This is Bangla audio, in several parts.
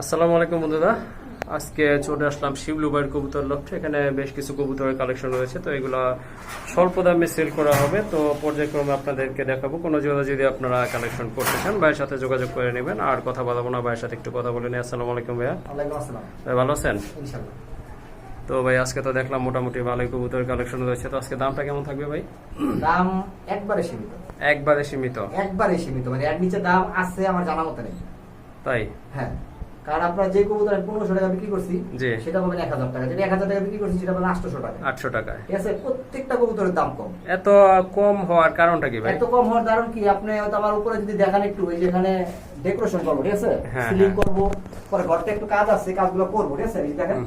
আসসালামু আলাইকুম বন্ধুরা। আজকে চলে আসলাম শিবলু শিবলুবাইয়ের কবুতর লক্ষ্যে। এখানে বেশ কিছু কবুতরের কালেকশন রয়েছে তো এগুলো স্বল্প দামে সেল করা হবে। তো পর্যায়ক্রমে আপনাদেরকে দেখাবো কোনো জায়গায় যদি আপনারা কালেকশন করতে চান ভাইয়ের সাথে যোগাযোগ করে নেবেন। আর কথা বলাবো না ভাইয়ের সাথে একটু কথা বলে নিই। আসসালামু আলাইকুম ভাইয়া। ভাই ভালো আছেন? তো ভাই আজকে তো দেখলাম মোটামুটি ভালোই কবুতরের কালেকশন রয়েছে। তো আজকে দামটা কেমন থাকবে ভাই? দাম একবারে সীমিত। একবারে সীমিত। একবারে সীমিত মানে এর নিচে দাম আছে আমার জানা মতে নেই। তাই? হ্যাঁ। কারণ আপনার যে কবুতর আমি পনেরোশো টাকা বিক্রি করছি সেটা পাবেন এক হাজার টাকা। যেটা এক হাজার টাকা বিক্রি করছি সেটা পাবেন আটশোশো টাকা আটশো টাকায়। ঠিক আছে? প্রত্যেকটা কবুতরের দাম কম। এত কম হওয়ার কারণটা কি ভাই? এত কম হওয়ার কারণ কি? আপনি হয়তো আমার উপরে যদি দেখান একটু ওই যেখানে ডেকোরেশন করব ঠিক আছে? হ্যাঁ, সিলিং হ্যাঁ। করব পরে ঘরটা একটু কাজ আছে কাজগুলো করব ঠিক আছে? দেখেন।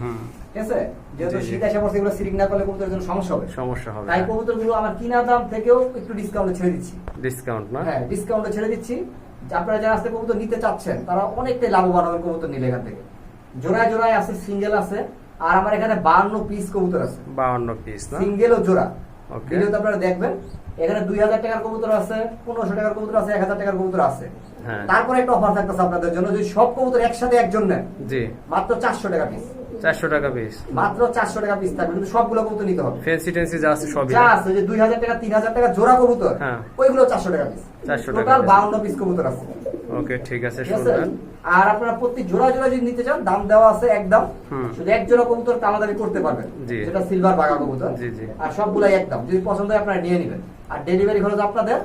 ঠিক আছে? যেহেতু জি, জি। শীত এসে পড়ছে এগুলো সিলিং না করলে কবুতরের জন্য সমস্যা হবে। সমস্যা হবে তাই গুলো আমার কিনা দাম থেকেও একটু ডিসকাউন্টে ছেড়ে দিচ্ছি। ডিসকাউন্ট না? হ্যাঁ ডিসকাউন্টে ছেড়ে দিচ্ছি। আপনারা যারা আজকে কবুতর নিতে চাচ্ছেন তারা অনেকটাই লাভবান হবেন কবুতর নিলে এখান থেকে। জোড়ায় জোড়ায় আছে সিঙ্গেল আছে আর আমার এখানে বান্ন পিস কবুতর আছে। বাউন্ন পিস সিঙ্গেল ও জোড়া। ভিডিওতে আপনারা দেখবেন এখানে দুই হাজার টাকার কবুতর আছে পনেরোশো টাকার কবুতর আছে এক হাজার টাকার কবুতর আছে। হ্যাঁ। তারপরে একটা অফার থাকতেছে আপনাদের জন্য যদি সব কবুতর একসাথে একজন নেন জি। মাত্র চারশো টাকা পিস চারশো টাকা পিস মাত্র চারশো টাকা পিস থাকবে কিন্তু সবগুলো কবুতর নিতে হবে। ফেন্সি টেন্সি যা আছে সবই যা আছে যে দুই হাজার টাকা তিন হাজার টাকা জোড়া কবুতর হ্যাঁ। ওইগুলো চারশো টাকা পিস 400 টাকা টোটাল piece। বাউন্ন পিস কবুতর আছে। ওকে ঠিক আছে? শুনবেন আর আপনারা প্রতি জোড়া জোড়া যদি নিতে চান দাম দেওয়া আছে একদম। শুধু এক জোড়া কবুতর দামাদামি করতে পারবেন। যেটা সিলভার বাগা কবুতর। জি, জি। আর সবগুলাই একদম। যদি পছন্দ হয় আপনারা নিয়ে নেবেন। আর ডেলিভারি খরচ আপনাদের।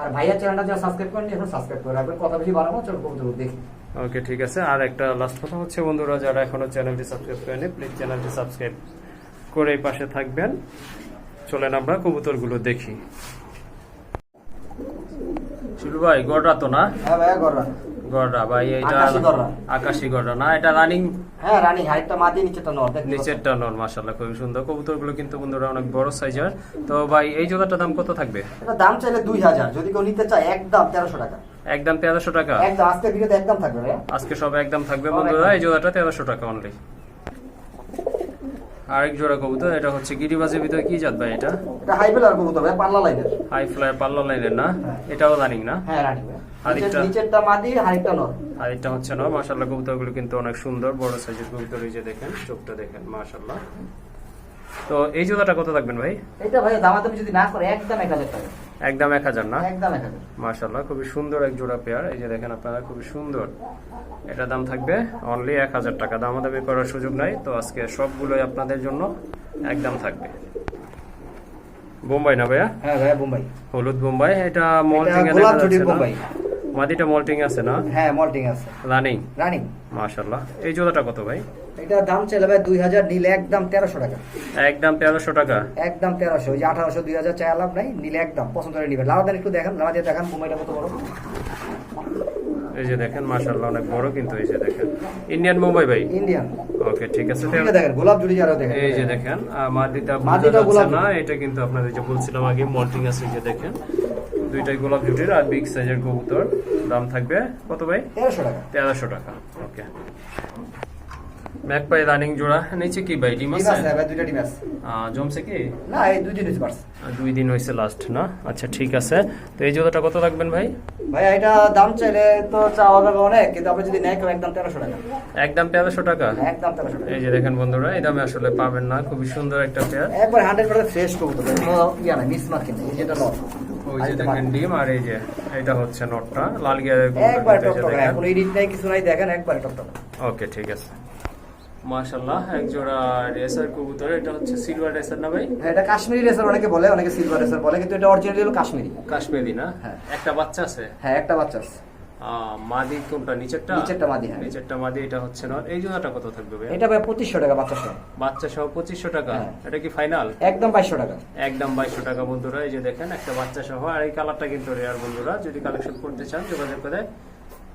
আর ভাইয়ার চ্যানেলটা যারা সাবস্ক্রাইব করেন এখন সাবস্ক্রাইব করে রাখবেন। কথা বেশি বাড়াবো চলো কবুতর দেখি। ওকে ঠিক আছে। আর একটা লাস্ট কথা হচ্ছে বন্ধুরা যারা এখনও চ্যানেলটি সাবস্ক্রাইব করেনি প্লিজ চ্যানেলটি সাবস্ক্রাইব করে পাশে থাকবেন। চলেন আমরা কবুতরগুলো দেখি। শিলু ভাই গড়রা তো না? হ্যাঁ গড়রা। ভাই এটা আকাশি গড়রা। না? এটা রানিং হ্যাঁ রানী হাইটটা নিচেটা নর নিচেরটা নর মাশাল্লাহ খুবই সুন্দর। কবুতরগুলো কিন্তু বন্ধুরা অনেক বড় সাইজের। তো ভাই এই জোড়াটার দাম কত থাকবে? এটা দাম চাইলে দুই হাজার। যদি কেউ নিতে চায় একদম তেরোশো টাকা। একদম টাকা? একদম আজকে ভিডিওতে একদম থাকবে আজকে সব একদম থাকবে বন্ধুরা। এই জোড়াটা তেরোশো টাকা অনলি আরেক জোড়া কবুতর এটা হচ্ছে গিরিবাজের ভিতরে কি জাত ভাই এটা? এটা হাই বেলার কবুতর ভাই পাল্লা লাইনের হাই ফ্লায়ার পাল্লা লাইনের না? হ্যাঁ। এটাও রানিং না? হ্যাঁ রানী ভাইয়া আরেকটা? নিচের- নিচেরটা মাদি হাইটটা নর। আর এটা হচ্ছে না মাশাআল্লাহ কবুতরগুলো কিন্তু অনেক সুন্দর। বড় সাইজের কবুতর এই যে দেখেন চোখটা দেখেন মাশাআল্লাহ। তো এই জোড়াটা কত থাকবেন ভাই? এটা ভাই দামাদামি যদি না করে একদম এক হাজার টাকা। একদম এক হাজার না? একদম এক হাজার। মাশাল্লাহ খুবই সুন্দর এক জোড়া পেয়ার এই যে দেখেন আপনারা খুবই সুন্দর। এটা দাম থাকবে অনলি এক হাজার টাকা। দামাদামি করার সুযোগ নাই। তো আজকে সবগুলোই আপনাদের জন্য একদম থাকবে। বোম্বাই না ভাইয়া? হ্যাঁ ভাইয়া বোম্বাই। হলুদ বোম্বাই। এটা মল না? বোম্বাই। মাদিটা মল্টিং আছে না? হ্যাঁ মল্টিং আছে। রানিং? রানিং। মাশাল্লাহ এই জোড়াটা কত ভাই? এটা দাম চাইলে ভাই দুই হাজার নিলে একদম তেরোশো টাকা। একদম তেরোশো টাকা? একদম তেরোশো। ওই যে আঠারোশো দুই হাজার চাই লাভ নাই নিলে একদম পছন্দ করে নিবে লাউদান একটু দেখেন দিয়ে দেখান বোম্বাইটা কত বড়? এই যে দেখেন মাশাল্লাহ অনেক বড় কিন্তু এই যে দেখেন। ইন্ডিয়ান মুম্বাই ভাই? ইন্ডিয়ান। ওকে ঠিক আছে। জুটিটা দেখেন গোলাপ জুটি যারা দেখেন। এই যে দেখেন মাদিটা মাদিটা গোলাপ না এটা কিন্তু আপনাদের যে বলছিলাম আগে মল্টিং আছে এই যে দেখেন। দুইটাই গোলাপ জুটির আর বিগ সাইজের কবুতর। দাম থাকবে কত ভাই? তেরোশো টাকা। তেরোশো টাকা ওকে ম্যাক পাই রানিং জোড়া নিচে কি ভাই ডিম আছে? দুইটা ডিম আছে। জমছে কি? না এই দুই দিন হয়েছে পারছে আহ, দুই দিন হয়েছে লাস্ট না? আচ্ছা ঠিক আছে। তো এই জোড়াটা কত রাখবেন ভাই? ভাই এটা দাম চাইলে তো চাওয়া যাবে অনেক কিন্তু আপনি যদি নেয় একদম তেরোশো টাকা। একদম তেরোশো টাকা? একদম তেরোশো টাকা। এই যে দেখেন বন্ধুরা এই দামে আসলে পাবেন না খুবই সুন্দর একটা পেয়ার একবার হান্ড্রেড পার্সেন্ট ফ্রেশ কবুতর কোনো ইয়া নাই মিস মার্কিং এই যেটা নট ওই যে দেখেন ডিম আর এই যে এটা হচ্ছে নটটা। লাল গিয়ারের একবার এই কিছু নাই দেখেন টকটক। ওকে ঠিক আছে। মাশাল্লাহ এক জোড়া রেসার কবুতর এটা হচ্ছে সিলভার রেসার না ভাই? হ্যাঁ এটা কাশ্মীরি রেসার অনেকে বলে অনেকে সিলভার রেসার বলে কিন্তু এটা অরিজিনালি হলো কাশ্মীরি। কাশ্মীরি না? হ্যাঁ। একটা বাচ্চা আছে? হ্যাঁ একটা বাচ্চা আছে। মাদি কোনটা? নিচেরটা? নিচেরটা মাদি, হ্যাঁ। নিচেরটা মাদি এটা হচ্ছে না। এই জোড়াটা কত থাকবে ভাই এটা ভাই 2500 টাকা বাচ্চা সহ বাচ্চা সহ পঁচিশশো টাকা? হ্যাঁ। এটা কি ফাইনাল একদম বাইশশো টাকা। একদম বাইশশো টাকা বন্ধুরা। এই যে দেখেন একটা বাচ্চা সহ আর এই কালারটা কিন্তু রেয়ার বন্ধুরা। যদি কালেকশন করতে চান যোগাযোগ করে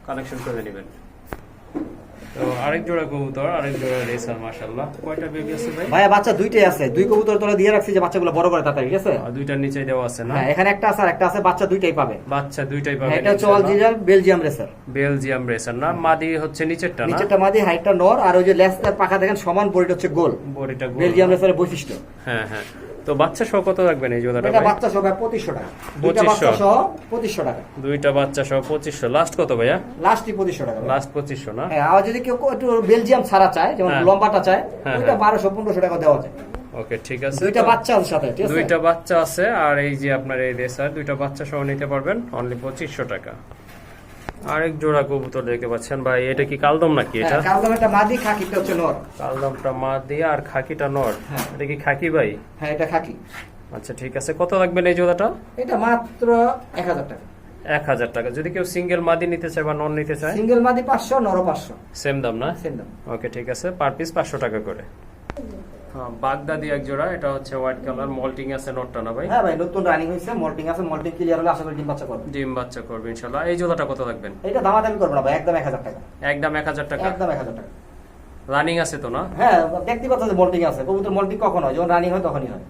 কালেকশন করে নেবেন। তো আরেক জোড়া কবুতর আরেক জোড়া রেসার মাশাল্লাহ কয়টা বেবি আছে ভাই? ভাইয়া বাচ্চা দুইটাই আছে। দুই কবুতর তোলা দিয়ে রাখছি যে বাচ্চাগুলো বড় করে তাড়াতাড়ি ঠিক আছে? আর দুইটার নিচে দেওয়া আছে না? হ্যাঁ এখানে একটা আছে আর একটা আছে বাচ্চা দুইটাই পাবে। বাচ্চা দুইটাই পাবেন এটা হচ্ছে original Belgium racer Belgium racer না? মাদি হচ্ছে নিচেরটা না? নিচেরটা মাদি হাইটটা নর আর ওই যে পাখা দেখেন সমান বডিটা হচ্ছে গোল। বডিটা গোল। বেলজিয়াম রেসারের বৈশিষ্ট্য। হ্যাঁ হ্যাঁ। তো বাচ্চা সহ কত রাখবেন এই জোড়াটা এটা বাচ্চা সহ ভাই পঁচিশশো টাকা। দুইটা 2500 বাচ্চা সহ পঁচিশশো টাকা। দুইটা বাচ্চা সহ পঁচিশশো। লাস্ট কত ভাইয়া? লাস্টই পঁচিশশো টাকা লাস্ট পঁচিশশো না? হ্যাঁ আর যদি কেউ একটু বেলজিয়াম ছাড়া চায় যেমন হ্যাঁ। লম্বাটা চায় হ্যাঁ। বারোশো পনেরোশো টাকা দেওয়া যায়। ওকে ঠিক আছে। দুইটা বাচ্চা আছে সাথে ঠিক আছে? দুইটা বাচ্চা আছে আর এই যে আপনার এই রেসার দুইটা বাচ্চা সহ নিতে পারবেন অনলি পঁচিশশো টাকা। আরেক জোড়া কবুতর দেখতে পাচ্ছেন। ভাই এটা কি কালদম নাকি এটা? হ্যাঁ, কালদম একটা মাদি খাকিটা হচ্ছে নর। কালদমটা মা দিয়ে আর খাকিটা নর। হ্যাঁ। এটা কি খাকি ভাই? হ্যাঁ এটা খাকি। আচ্ছা ঠিক আছে। কত লাগবে এই জোড়াটা? এটা মাত্র এক হাজার টাকা। এক হাজার টাকা। যদি কেউ সিঙ্গেল মাদি নিতে চায় বা নন নিতে চায়? সিঙ্গেল মাদি পাঁচশো নর পাঁচশো। সেম দাম না? সেম দাম। ওকে ঠিক আছে। পার পিস পাঁচশো টাকা করে। বাগদাদি এক জোড়া এটা হচ্ছে হোয়াইট কালার মল্টিং আছে নটটা না ভাই? হ্যাঁ ভাই নতুন রানিং হয়েছে মল্টিং আছে মল্টিং ক্লিয়ার হলে আশা করি ডিম বাচ্চা করবে। ডিম বাচ্চা করবে ইনশাল্লাহ এই জোড়াটা কত রাখবেন এটা দামাদামি করব না ভাই একদম এক হাজার টাকা। একদম এক হাজার টাকা? একদম এক হাজার টাকা। রানিং আছে তো না? হ্যাঁ ব্যক্তিগত যে মল্টিং আছে। কবুতর মল্টিং কখন হয়? যখন রানিং হয় তখনই হয়।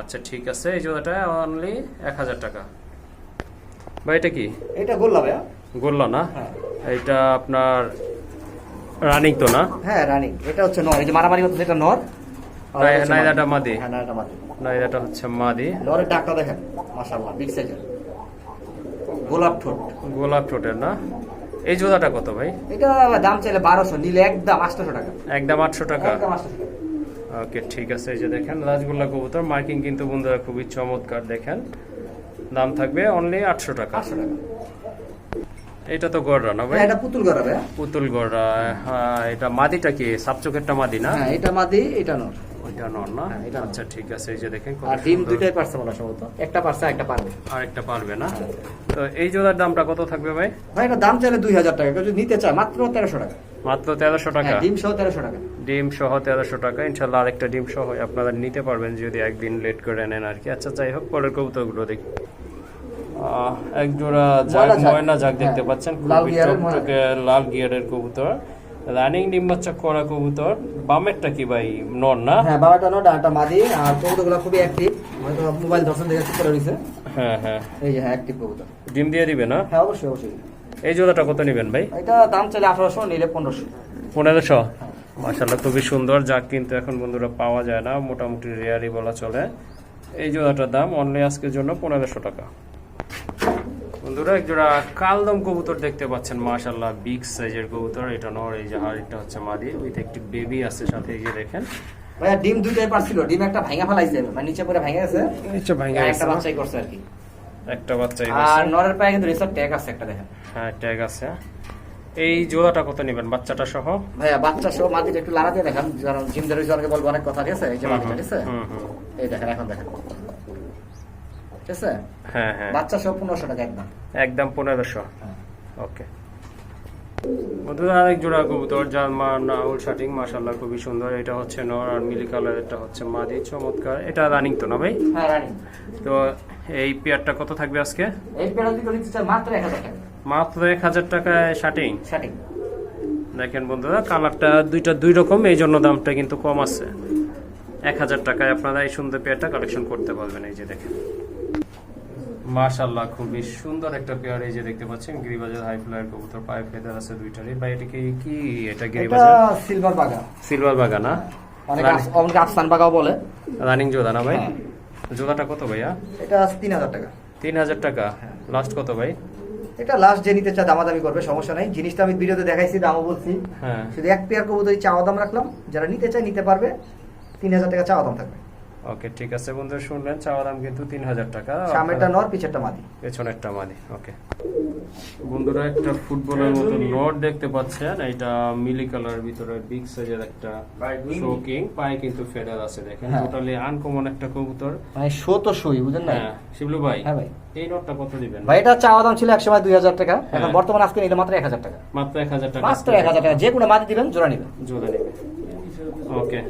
আচ্ছা ঠিক আছে। এই জোড়াটা অনলি এক হাজার টাকা। ভাই এটা কি? এটা গোল্লা ভাইয়া। গোল্লা না? হ্যাঁ। এটা আপনার রানিং তো না? হ্যাঁ রানিং এটা হচ্ছে নর। এই যে মারামারি হচ্ছে এটা নর। নাইদাটা মাদি। মাদি। হ্যাঁ নাইদাটা মাদি। না হচ্ছে মাদি। নরের ডাকটা দেখেন মাশাআল্লাহ বিগ সাইজের গোলাপ ঠোঁট। গোলাপ ঠোঁটের না? এই জোড়াটা কত ভাই? এটা দাম চাইলে বারোশো নিলে একদম আটশোশো টাকা। একদম আটশো টাকা? একদম আটশোশো টাকা। ওকে ঠিক আছে এই যে দেখেন রাজগোল্লা কবুতর। মার্কিং কিন্তু বন্ধুরা খুবই চমৎকার দেখেন। দাম থাকবে অনলি আটশো টাকা। আটশো টাকা। এটা তো গড়রা না ভাই? হ্যাঁ এটা পুতুল ভাইয়া। পুতুল গড়রা হ্যাঁ এটা মাদিটা কি? সাপচোকেরটা মাদি না? হ্যাঁ এটা মাদি এটা নর। ওইটা নর না? হ্যাঁ। আচ্ছা ঠিক আছে এই যে দেখেন আর ডিম দুইটাই পারছে মনে সম্ভবত। একটা পারছে একটা পারবে। আরেকটা পারবে না? তো এই জোড়ার দামটা কত থাকবে ভাই? ভাই এটা দাম চাইলে দুই হাজার টাকা। যদি নিতে চায় মাত্র তেরোশো টাকা। মাত্র তেরোশো টাকা? হ্যাঁ ডিম সহ তেরোশো টাকা। ডিম সহ তেরোশো টাকা। ইনশাল্লাহ আরেকটা ডিম সহ আপনারা নিতে পারবেন যদি একদিন লেট করে নেন আর কি। আচ্ছা যাই হোক পরের কবুতরগুলো দেখি। এক জোড়া জাগ ময়না জাগ। দেখতে হ্যাঁ, পাচ্ছেন। লাল গিয়ারের ময়না। লাল গিয়ারের কবুতর। রানিং ডিম বাচ্চা করা কবুতর। বামেরটা কি ভাই? নর না? হ্যাঁ বাবাটা নট ডাটা মাদি আর কবুতরগুলো খুবই অ্যাক্টিভ হয়তো মোবাইল দর্শন দেখে ঠিক করে দিছে হ্যাঁ হ্যাঁ। এই যে হ্যাঁ অ্যাক্টিভ কবুতর। ডিম দিয়ে দিবে না? হ্যাঁ অবশ্যই অবশ্যই। এই জোড়াটা কত নেবেন ভাই? এটা দাম চাইলে আঠারোশো নিলে পনেরোশো। পনেরোশো? মাসাল্লাহ খুবই সুন্দর। যাক কিন্তু এখন বন্ধুরা পাওয়া যায় না। মোটামুটি রেয়ারই বলা চলে। এই জোড়াটার দাম অনলি আজকের জন্য পনেরোশো টাকা। বন্ধুরা এক জোড়া কালদম কবুতর দেখতে পাচ্ছেন। মাশাল্লাহ বিগ সাইজের কবুতর। এটা নর এই যে হাড়িটা হচ্ছে মাদি। উইথ একটি বেবি আছে সাথে এই যে দেখেন। ভাইয়া ডিম দুইটাই পারছিল। ডিম একটা ভাঙা ফেলাইছে মানে নিচে পরে ভেঙে গেছে। নিচে ভাঙে আর গেছে একটা বাচ্চাই করছে আর কি। একটা বাচ্চাই আর নরের পায়ে কিন্তু রেসার ট্যাগ আছে একটা দেখেন। হ্যাঁ ট্যাগ আছে। এই জোড়াটা কত নেবেন বাচ্চাটা সহ? ভাইয়া বাচ্চা সহ মাটির একটু লাড়াতে দেখান। জিম ধরে অনেকে বলব অনেক কথা ঠিক আছে এই যে ঠিক আছে? হুম, হুম। এই দেখেন এখন দেখেন। ঠিক আছে? হ্যাঁ হ্যাঁ। বাচ্চা সহ পনেরোশো টাকা একদম। একদম পনেরোশো। হ্যাঁ। ওকে। বন্ধুরা আরেক জোড়া কবুতর যার মা নাউল শাটিং মাশাল্লাহ খুবই সুন্দর। এটা হচ্ছে নর আর মিলি কালার এটা হচ্ছে মাদি চমৎকার। এটা রানিং তো না ভাই? হ্যাঁ রানি তো এই পেয়ারটা কত থাকবে আজকে? এই পেড়া যদি নিতে মাত্র টাকা। টাকায় শাটিং? দেখেন বন্ধুরা কালারটা দুইটা দুই রকম এই জন্য দামটা কিন্তু কম আছে। এক হাজার টাকায় আপনারা এই সুন্দর পেয়ারটা কালেকশন করতে পারবেন এই যে দেখেন। মাশাল্লাহ খুবই সুন্দর একটা পেয়ার। এই যে দেখতে পাচ্ছেন গিরিবাজার হাই ফ্লায়ার কবুতর পায়ে ফেদার আছে দুইটারই। বা এটা কি কি এটা গিরিবাজার? সিলভার বাগা। সিলভার অনেকে আফ- অনেকে আফসান বাগাও বলে। রানিং জোড়া না ভাই? হ্যাঁ। জোড়াটা কত ভাইয়া? এটা তিন হাজার টাকা। তিন হাজার টাকা। লাস্ট কত ভাই? এটা লাস্ট যে নিতে চায় দামাদামি করবে সমস্যা নাই। জিনিসটা আমি ভিডিওতে দেখাইছি দামও বলছি। হ্যাঁ। শুধু এক পেয়ার কবুতরি চাওয়া দাম রাখলাম। যারা নিতে চায় নিতে পারবে। তিন হাজার টাকা চাওয়া দাম থাকবে। ওকে ঠিক আছে বন্ধু শুনলেন চাওয়া দাম কিন্তু তিন হাজার টাকা। সামনেরটা নর পিছেরটা মাদি। পেছনেরটা মাদি ওকে বন্ধুরা একটা ফুটবলের মতো নোট দেখতে পাচ্ছেন। এটা মিলি কালার ভিতরে বিগ সাইজের একটা শোকিং পায়ে কিন্তু ফেডার আছে দেখেন। হ্যাঁ। টোটালি আনকমন একটা কবুতর। মানে শো তো শুই বুঝলেন না হ্যাঁ শিবলু ভাই হ্যাঁ ভাই। এই নোটটা কত দিবেন? ভাই এটা চাওয়া দাম ছিল এক সময় দুই হাজার টাকা। এখন হ্যাঁ। বর্তমানে আজকে নিলে মাত্র এক হাজার টাকা। মাত্র এক হাজার টাকা। মাত্র এক হাজার টাকা। যে কোনো মাদি দিবেন জোড়া নিবেন। জোড়া নেবে ওকে।